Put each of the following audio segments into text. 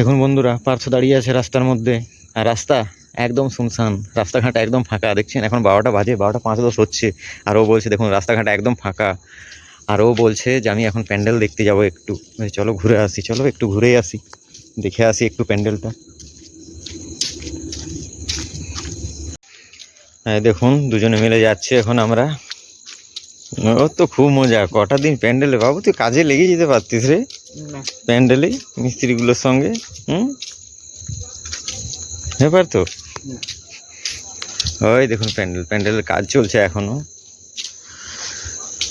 দেখুন বন্ধুরা, পার্থ দাঁড়িয়ে আছে রাস্তার মধ্যে। আর রাস্তা একদম শুনশান, রাস্তাঘাট একদম ফাঁকা। দেখছেন, এখন বারোটা বাজে, বারোটা পাঁচ দশ হচ্ছে। আর ও বলছে, দেখুন, রাস্তাঘাট একদম ফাঁকা। আর ও বলছে যে, আমি এখন প্যান্ডেল দেখতে যাব একটু। চলো ঘুরে আসি, চলো একটু ঘুরেই আসি। দেখে আসি একটু প্যান্ডেলটা। দেখুন, দুজনে মিলে যাচ্ছে এখন আমরা। ও তো খুব মজা, কটা দিন প্যান্ডেলে বাবু, তুই কাজে লেগে যেতে পারতিস রে। না। প্যান্ডেলে মিস্ত্রিগুলোর সঙ্গে হুম? ব্যাপার তো? ওই দেখুন প্যান্ডেল প্যান্ডেলের কাজ চলছে এখনও।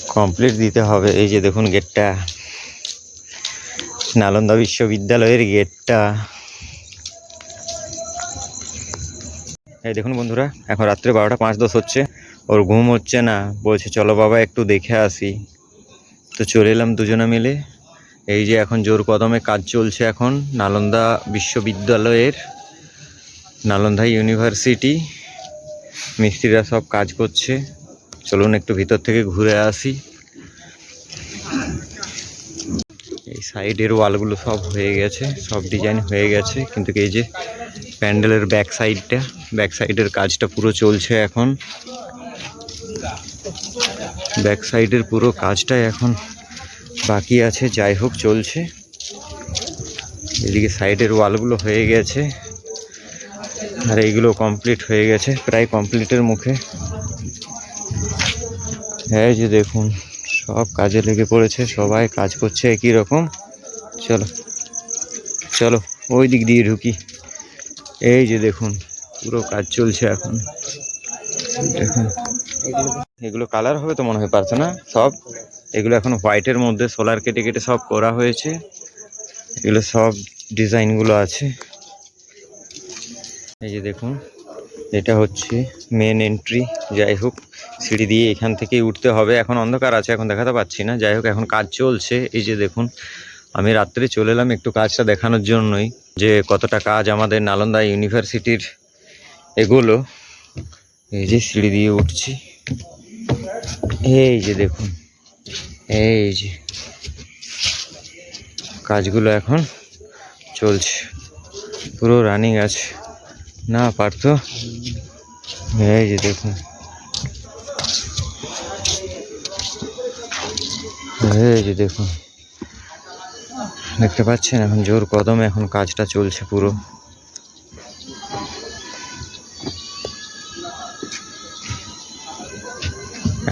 কমপ্লিট দিতে হবে। এই যে দেখুন গেটটা। নালন্দা বিশ্ববিদ্যালয়ের গেটটা। এই দেখুন বন্ধুরা এখন রাত্রে বারোটা পাঁচ দশ হচ্ছে। ওর ঘুম হচ্ছে না। বলছে চলো বাবা একটু দেখে আসি। তো চলে এলাম দুজনে মিলে। এই যে এখন জোর কদমে কাজ চলছে এখন নালন্দা বিশ্ববিদ্যালয়ের, নালন্দা ইউনিভার্সিটি। মিস্ত্রিরা সব কাজ করছে। চলুন একটু ভিতর থেকে ঘুরে আসি। এই সাইডের ওয়ালগুলো সব হয়ে গেছে, সব ডিজাইন হয়ে গেছে। কিন্তু এই যে প্যান্ডেলের ব্যাক সাইডটা, ব্যাক সাইডের কাজটা পুরো চলছে এখন। ব্যাক সাইডের পুরো কাজটাই এখন বাকি আছে, যাই হোক, চলছে। এদিকে সাইডের ওয়ালগুলো হয়ে গেছে। আর এইগুলো কমপ্লিট হয়ে গেছে, প্রায় কমপ্লিটের মুখে। হ্যাঁ যে দেখুন, সব কাজে লেগে পড়েছে, সবাই কাজ করছে একই রকম। চলো চলো, ওই দিক দিয়ে ঢুকি। এই যে দেখুন, পুরো কাজ চলছে এখন। দেখুন। এগুলো কালার হবে তো মনে হয় পারছে না। সব এগুলো এখন হোয়াইটের মধ্যে সোলার কেটে কেটে সব করা হয়েছে। এগুলো সব ডিজাইনগুলো আছে। এই যে দেখুন, এটা হচ্ছে মেন এন্ট্রি যাই হোক, সিঁড়ি দিয়ে এখান থেকে উঠতে হবে। এখন অন্ধকার আছে, এখন দেখাতে পাচ্ছি না। যাই হোক, এখন কাজ চলছে। এই যে দেখুন, আমি রাত্রে চলে এলাম একটু কাজটা দেখানোর জন্যই। যে কতটা কাজ আমাদের নালন্দা ইউনিভার্সিটির এগুলো। এই যে সিঁড়ি দিয়ে উঠছি। এই যে দেখুন, এই যে কাজগুলো এখন চলছে, পুরো রানিং আছে। না পারত এই যে দেখুন। এই যে দেখুন। দেখতে পাচ্ছেন, এখন জোর কদমে এখন কাজটা চলছে পুরো।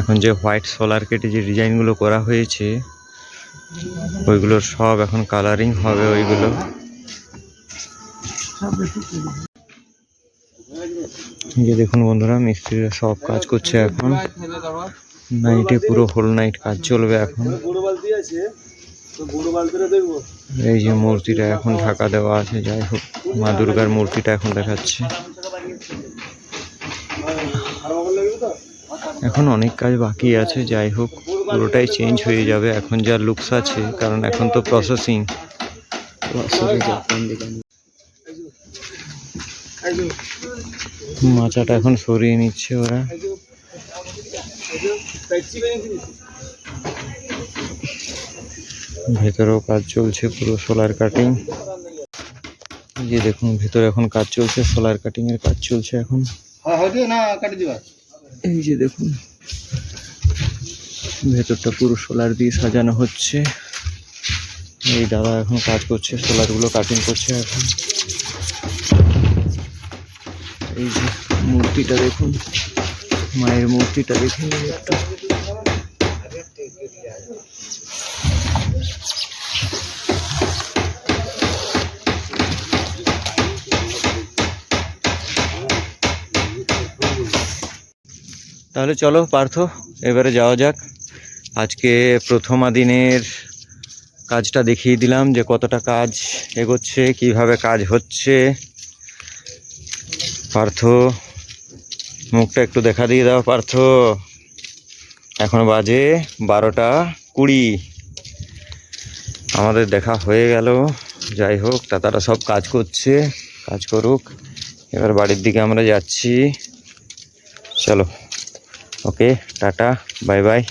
এখন যে হোয়াইট সোলার কেটে যে ডিজাইনগুলো করা হয়েছে, ওইগুলোর সব এখন কালারিং হবে ওইগুলো। যে দেখুন বন্ধুরা, মিস্ত্রিরা সব কাজ করছে এখন। নাইটে পুরো হোল নাইট কাজ চলবে এখন। এই যে মূর্তিটা এখন ঢাকা দেওয়া আছে, যাই হোক, মা দুর্গার মূর্তিটা এখন দেখাচ্ছে। এখন অনেক কাজ বাকি আছে, যাই হোক, পুরোটাই চেঞ্জ হয়ে যাবে। এখন যা লুকস আছে, কারণ এখন তো প্রসেসিং মাচাটা এখন সরিয়ে নিচ্ছে ওরা। ভেতরেও কাজ চলছে পুরো সোলার কাটিং যে দেখুন, ভেতরে এখন কাজ চলছে সোলার কাটিং এর কাজ চলছে এখন। এই যে দেখুন, ভেতরটা পুরো সোলার দিয়ে সাজানো হচ্ছে। এই দাদা এখন কাজ করছে সোলারগুলো কাটিং করছে এখন। এই যে মূর্তিটা দেখুন, মায়ের মূর্তিটা দেখুন। তাহলে চলো পার্থ, এবারে যাওয়া যাক। আজকে প্রথমা দিনের কাজটা দেখিয়ে দিলাম যে কতটা কাজ এগোচ্ছে, কীভাবে কাজ হচ্ছে। পার্থ, মুখটা একটু দেখা দিয়ে দাও পার্থ। এখন বাজে বারোটা কুড়ি। আমাদের দেখা হয়ে গেল। যাই হোক, তাতারা সব কাজ করছে, কাজ করুক। এবার বাড়ির দিকে আমরা যাচ্ছি। চলো। ওকে টাটা বাই বাই